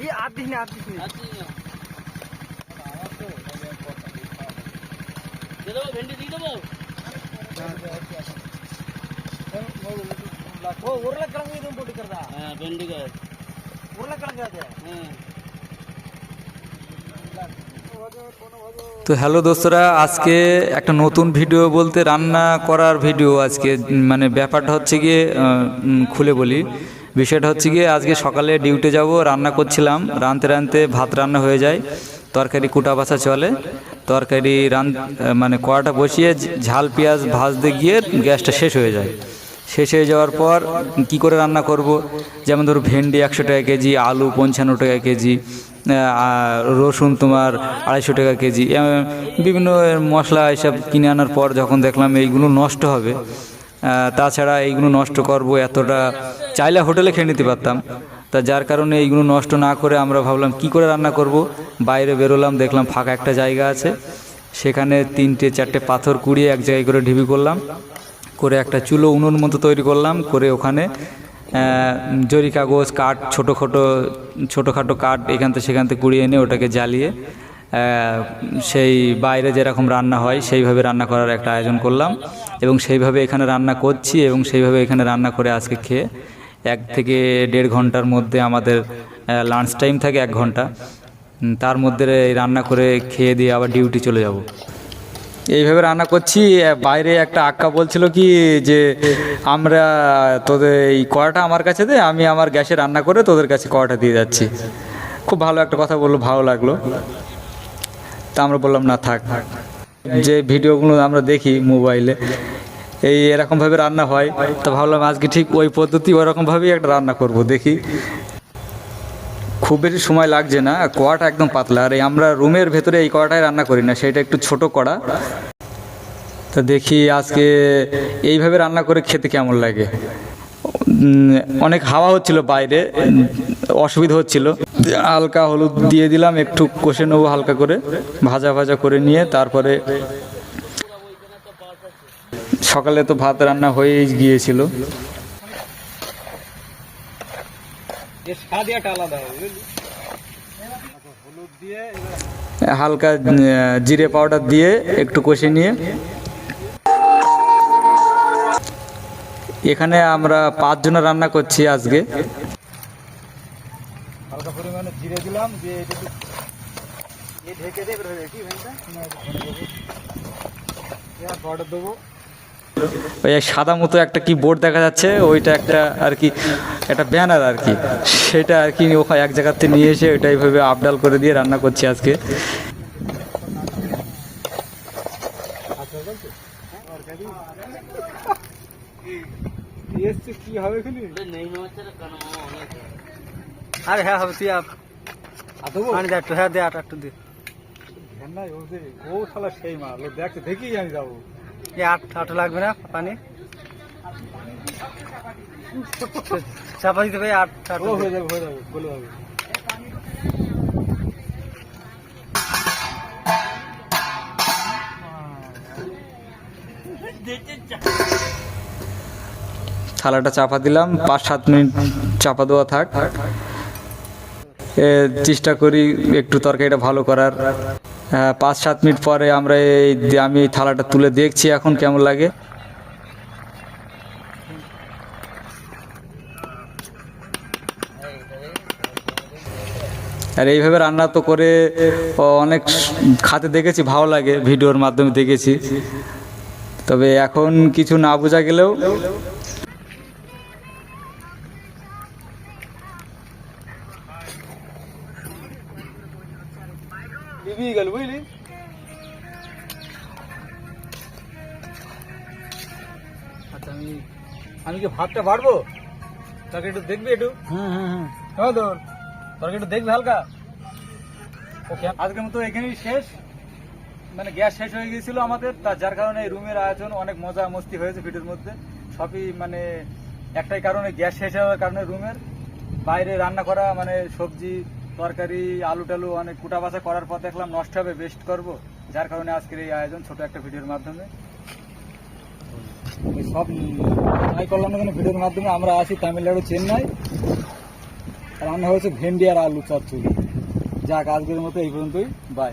ఈ ఆర్థిక ఆర్థిక వెండి దిగబో ஓ உருளைக்கிழங்கு இதுவும் போட்டுக்கிறதா வெண்டுக்காய் உருளைக்கிழங்கு அது তো হ্যালো দোস্তরা, আজকে একটা নতুন ভিডিও বলতে রান্না করার ভিডিও আজকে মানে ব্যাপারটা হচ্ছে গিয়ে খুলে বলি। বিষয়টা হচ্ছে গিয়ে আজকে সকালে ডিউটি যাব, রান্না করছিলাম রানতে রানতে ভাত রান্না হয়ে যায়, তরকারি কুটা বাছা চলে, তরকারি রান মানে কড়াটা বসিয়ে ঝাল, পেঁয়াজ ভাজতে গিয়ে গ্যাসটা শেষ হয়ে যায়। শেষ হয়ে যাওয়ার পর কি করে রান্না করব? যেমন ধরো ভেন্ডি একশো টাকা কেজি, আলু পঞ্চান্ন টাকা কেজি রসুন তোমার আড়াইশো টাকা কেজি। বিভিন্ন মশলা এসব কিনে আনার পর যখন দেখলাম এইগুলো নষ্ট হবে তাছাড়া এইগুলো নষ্ট করব এতটা, চাইলে হোটেলে খেয়ে নিতে পারতাম। তা যার কারণে এইগুলো নষ্ট না করে আমরা ভাবলাম কি করে রান্না করব। বাইরে বেরোলাম, দেখলাম ফাঁকা একটা জায়গা আছে। সেখানে তিনটে, চারটে পাথর কুড়িয়ে এক জায়গায় করে ঢিবি করলাম। করে একটা চুলো উনুন মতো তৈরি করলাম। করে ওখানে জরি কাগজ কাঠ, ছোটো খাটো ছোটোখাটো কাঠ এখান থেকে সেখান থেকে কুড়িয়ে এনে ওটাকে জ্বালিয়ে সেই বাইরে যেরকম রান্না হয়, সেইভাবে রান্না করার একটা আয়োজন করলাম। এবং সেইভাবে এখানে রান্না করছি এবং সেইভাবে এখানে রান্না করে আজকে খেয়ে এক থেকে দেড় ঘণ্টার মধ্যে আমাদের লাঞ্চ টাইম থাকে এক ঘণ্টা। তার মধ্যে এই রান্না করে খেয়ে দিয়ে আবার ডিউটি চলে যাব। এইভাবে রান্না করছি বাইরে একটা আক্কা বলছিল কি, যে আমরা তোদের এই কড়াটা আমার কাছে দে, আমি আমার গ্যাসে রান্না করে তোদের কাছে কড়াটা দিয়ে যাচ্ছি। খুব ভালো একটা কথা বলল, ভালো লাগল। তা আমরা বললাম, না, থাক। যে ভিডিওগুলো আমরা দেখি মোবাইলে, এই এরকমভাবে রান্না হয়, তো ভাবলাম আজকে ঠিক ওই পদ্ধতি ওরকমভাবেই একটা রান্না করব, দেখি। খুব বেশি সময় লাগছে না কড়াটা একদম পাতলা। আর এই আমরা রুমের ভেতরে এই কড়াটাই রান্না করি না, সেটা একটু ছোট কড়া। তো দেখি আজকে এইভাবে রান্না করে খেতে কেমন লাগে? অনেক হাওয়া হচ্ছিল বাইরে, অসুবিধা হচ্ছিল। হালকা হলুদ দিয়ে দিলাম, একটু কষে নেব হালকা করে, ভাজা ভাজা করে নিয়ে তারপরে সকালে তো ভাত রান্না হয়েই গিয়েছিল এর স্বাদ একটা আলাদা হবে বুঝলি হলুদ দিয়ে হালকা জিরে পাউডার দিয়ে একটু কষে নিয়ে। এখানে আমরা পাঁচজনের রান্না করছি আজকে। হালকা পরিমাণে জিরে দিলাম ঢেকে দেবে কি বর্ডার দেবো। ওই সাদা মতো একটা কি বোর্ড দেখা যাচ্ছে ওইটা একটা আর কি একটা ব্যানার আর কি। সেটা আর কি ওখানে এক জায়গাতে নিয়ে এসে ওইটা এইভাবে আপডাল করে দিয়ে রান্না করছি আজকে। কি হবে আরে হ্যাঁ হবে তুই আপ। দে একটু হ্যাঁ দে আট একটু দে। ও শালা সেই মাল দেখতে দেখেই আমি যাব। লাগবে না পানি? চাপা দিতে ভাই আট আট হয়ে যাবে হয়ে যাবে বলে যাবে থালাটা চাপা দিলাম পাঁচ সাত মিনিট চাপা দেওয়া থাক। চেষ্টা করি একটু তরকারিটা ভালো করার। পাঁচ, সাত মিনিট পরে আমরা এই আমি থালাটা তুলে দেখছি এখন কেমন লাগে। আর এইভাবে রান্না তো করে অনেক খাতে দেখেছি, ভালো লাগে, ভিডিওর মাধ্যমে দেখেছি। তবে এখন কিছু না বোঝা গেলেও লিবিয়ে গেল বুঝলি আচ্ছা আমি আমি কি ভাতটা বাড়বো? তাকে একটু দেখবি একটু? হুম হুম হ্যাঁ। তোর তোর একটু দেখবি হালকা? ওকে আজকের মতো এখানেই শেষ। মানে গ্যাস শেষ হয়ে গিয়েছিল আমাদের তার যার কারণে এই রুমের আয়োজন অনেক মজা মস্তি হয়েছে ভিডিওর মধ্যে। সবই মানে একটাই কারণে গ্যাস শেষ হওয়ার কারণে রুমের। বাইরে রান্না করা মানে সবজি তরকারি, আলু টালু অনেক কুটা বাসা করার পর দেখলাম নষ্ট হবে বেস্ট করব। যার কারণে আজকের এই আয়োজন ছোট একটা ভিডিওর মাধ্যমে। সব ট্রাই করলাম না ভিডিওর মাধ্যমে আমরা আছি তামিলনাড়ু চেন্নাই। রান্না হয়েছে ভেন্ডি আর আলু চচ্চড়ি। যাক, আজকের মতো এই পর্যন্তই। বাই